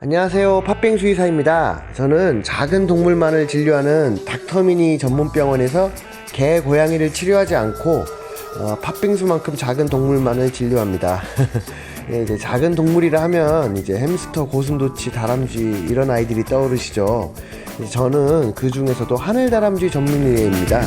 안녕하세요. 팥빙 수의사입니다. 저는 작은 동물만을 진료하는 닥터미니 전문병원에서 개, 고양이를 치료하지 않고 어, 팥빙수만큼 작은 동물만을 진료합니다. 예, 이제 작은 동물이라 하면 이제 햄스터, 고슴도치, 다람쥐 이런 아이들이 떠오르시죠. 저는 그 중에서도 하늘 다람쥐 전문의입니다.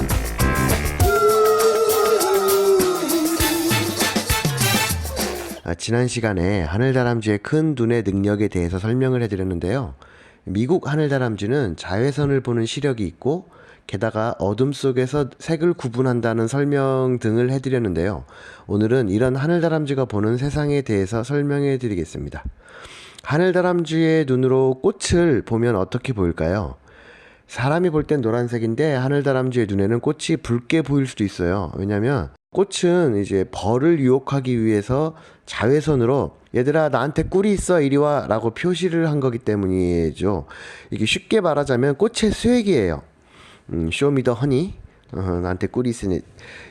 지난 시간에 하늘다람쥐의 큰 눈의 능력에 대해서 설명을 해드렸는데요. 미국 하늘다람쥐는 자외선을 보는 시력이 있고 게다가 어둠 속에서 색을 구분한다는 설명 등을 해드렸는데요. 오늘은 이런 하늘다람쥐가 보는 세상에 대해서 설명해 드리겠습니다. 하늘다람쥐의 눈으로 꽃을 보면 어떻게 보일까요? 사람이 볼 땐 노란색인데 하늘다람쥐의 눈에는 꽃이 붉게 보일 수도 있어요. 왜냐면 꽃은 이제 벌을 유혹하기 위해서 자외선으로 얘들아 나한테 꿀이 있어 이리 와 라고 표시를 한 거기 때문이죠. 이게 쉽게 말하자면 꽃의 수액이에요. 음, 쇼미더 허니 어, 나한테 꿀이 있으니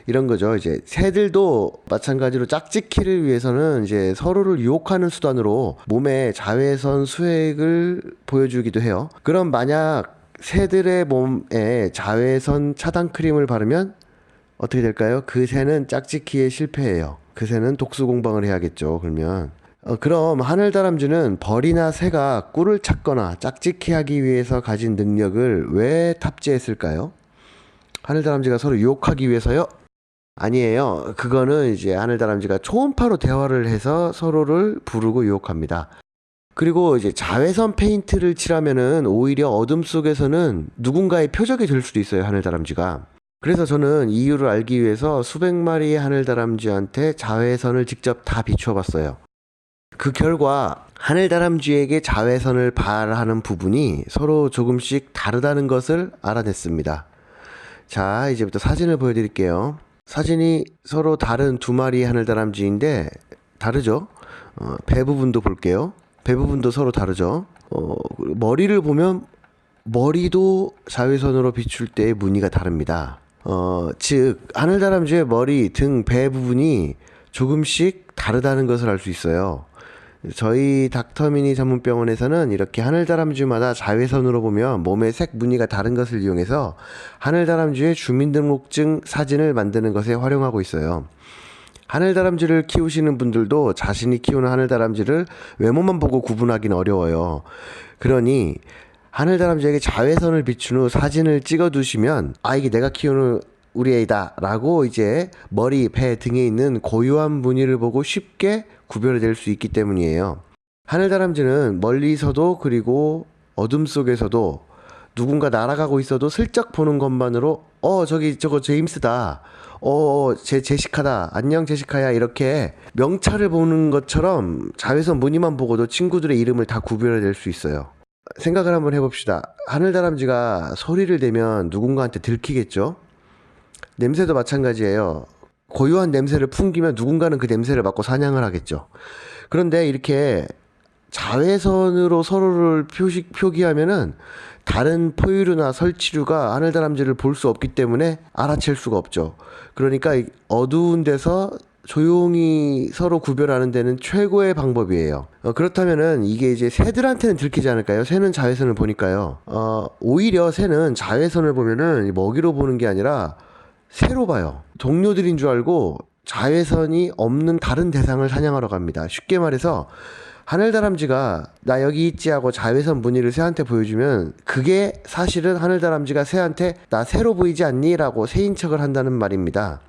이런 거죠. 이제 새들도 마찬가지로 짝짓기를 위해서는 이제 서로를 유혹하는 수단으로 몸에 자외선 수액을 보여주기도 해요. 그럼 만약 새들의 몸에 자외선 차단 크림을 바르면 어떻게 될까요? 그 새는 짝짓기에 실패해요. 그 새는 독수 공방을 해야겠죠. 그러면 어, 그럼 하늘다람쥐는 벌이나 새가 꿀을 찾거나 짝짓기 하기 위해서 가진 능력을 왜 탑재했을까요? 하늘다람쥐가 서로 유혹하기 위해서요? 아니에요. 그거는 이제 하늘다람쥐가 초음파로 대화를 해서 서로를 부르고 유혹합니다. 그리고 이제 자외선 페인트를 칠하면은 오히려 어둠 속에서는 누군가의 표적이 될 수도 있어요. 하늘다람쥐가. 그래서 저는 이유를 알기 위해서 수백 마리의 하늘다람쥐한테 자외선을 직접 다 비춰봤어요. 그 결과 하늘다람쥐에게 자외선을 발하는 부분이 서로 조금씩 다르다는 것을 알아냈습니다. 자, 이제부터 사진을 보여드릴게요. 사진이 서로 다른 두 마리의 하늘다람쥐인데 다르죠? 어, 배 부분도 볼게요. 배 부분도 서로 다르죠? 어, 머리를 보면 머리도 자외선으로 비출 때의 무늬가 다릅니다. 어, 즉 하늘다람쥐의 머리, 등, 배 부분이 조금씩 다르다는 것을 알 수 있어요. 저희 닥터미니 전문병원에서는 이렇게 하늘다람쥐마다 자외선으로 보면 몸의 색 무늬가 다른 것을 이용해서 하늘다람쥐의 주민등록증 사진을 만드는 것에 활용하고 있어요. 하늘다람쥐를 키우시는 분들도 자신이 키우는 하늘다람쥐를 외모만 보고 구분하기는 어려워요. 그러니 하늘다람쥐에게 자외선을 비춘 후 사진을 찍어 두시면 아 이게 내가 키우는 우리 애다 라고 이제 머리, 배 등에 있는 고유한 무늬를 보고 쉽게 구별해낼 수 있기 때문이에요. 하늘다람쥐는 멀리서도 그리고 어둠 속에서도 누군가 날아가고 있어도 슬쩍 보는 것만으로 어 저기 저거 제임스다 어제 제시카다 안녕 제시카야 이렇게 명찰을 보는 것처럼 자외선 무늬만 보고도 친구들의 이름을 다 구별해낼 수 있어요. 생각을 한번 해봅시다. 하늘다람쥐가 소리를 내면 누군가한테 들키겠죠? 냄새도 마찬가지예요. 고유한 냄새를 풍기면 누군가는 그 냄새를 맡고 사냥을 하겠죠. 그런데 이렇게 자외선으로 서로를 표시, 표기하면은 다른 포유류나 설치류가 하늘다람쥐를 볼 수 없기 때문에 알아챌 수가 없죠. 그러니까 이 어두운 데서 조용히 서로 구별하는 데는 최고의 방법이에요. 어, 그렇다면은 이게 이제 새들한테는 들키지 않을까요? 새는 자외선을 보니까요. 어, 오히려 새는 자외선을 보면은 먹이로 보는 게 아니라 새로 봐요. 동료들인 줄 알고 자외선이 없는 다른 대상을 사냥하러 갑니다. 쉽게 말해서 하늘다람쥐가 나 여기 있지 하고 자외선 무늬를 새한테 보여주면 그게 사실은 하늘다람쥐가 새한테 나 새로 보이지 않니? 라고 새인 척을 한다는 말입니다.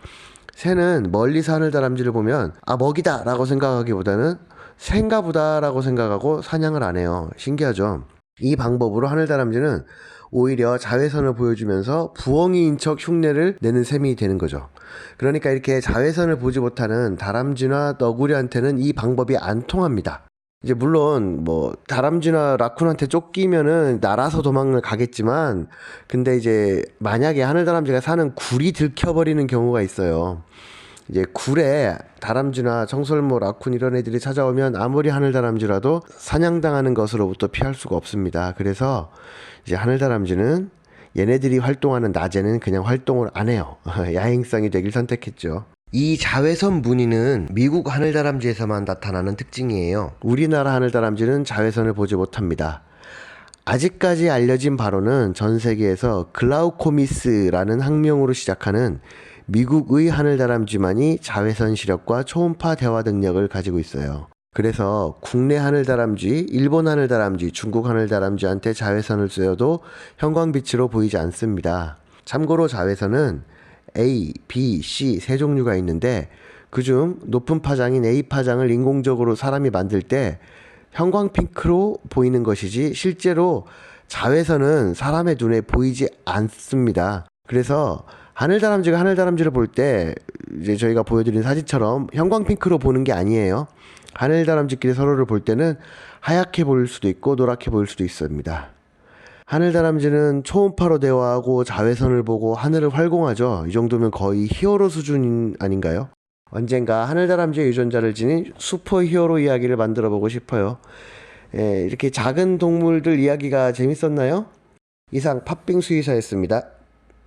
새는 멀리서 하늘 다람쥐를 보면 아 먹이다 라고 생각하기보다는 새인가 보다 라고 생각하고 사냥을 안 해요. 신기하죠? 이 방법으로 하늘다람쥐는 오히려 자외선을 보여주면서 부엉이인 척 흉내를 내는 셈이 되는 거죠. 그러니까 이렇게 자외선을 보지 못하는 다람쥐나 너구리한테는 이 방법이 안 통합니다. 이제 물론 뭐 다람쥐나 라쿤한테 쫓기면은 날아서 도망을 가겠지만 근데 이제 만약에 하늘 다람쥐가 사는 굴이 들켜버리는 경우가 있어요. 이제 굴에 다람쥐나 청설모, 라쿤 이런 애들이 찾아오면 아무리 하늘 다람쥐라도 사냥당하는 것으로부터 피할 수가 없습니다. 그래서 이제 하늘 다람쥐는 얘네들이 활동하는 낮에는 그냥 활동을 안 해요. 야행성이 되길 선택했죠. 이 자외선 무늬는 미국 하늘다람쥐에서만 나타나는 특징이에요. 우리나라 하늘다람쥐는 자외선을 보지 못합니다. 아직까지 알려진 바로는 전 세계에서 글라우코미스라는 학명으로 시작하는 미국의 하늘다람쥐만이 자외선 시력과 초음파 대화 능력을 가지고 있어요. 그래서 국내 하늘다람쥐, 일본 하늘다람쥐, 중국 하늘다람쥐한테 자외선을 쏘여도 형광빛으로 보이지 않습니다. 참고로 자외선은 A, B, C 세 종류가 있는데 그중 높은 파장인 A 파장을 인공적으로 사람이 만들 때 형광 핑크로 보이는 것이지 실제로 자외선은 사람의 눈에 보이지 않습니다. 그래서 하늘 다람쥐가 하늘 다람쥐를 볼 때 이제 저희가 보여드린 사진처럼 형광 핑크로 보는 게 아니에요. 하늘 다람쥐끼리 서로를 볼 때는 하얗게 보일 수도 있고 노랗게 보일 수도 있습니다. 하늘 다람쥐는 초음파로 대화하고 자외선을 보고 하늘을 활공하죠. 이 정도면 거의 히어로 수준 아닌가요? 언젠가 하늘 다람쥐의 유전자를 지닌 슈퍼 히어로 이야기를 만들어 보고 싶어요. 예, 이렇게 작은 동물들 이야기가 재밌었나요? 이상 팥빙 수의사였습니다.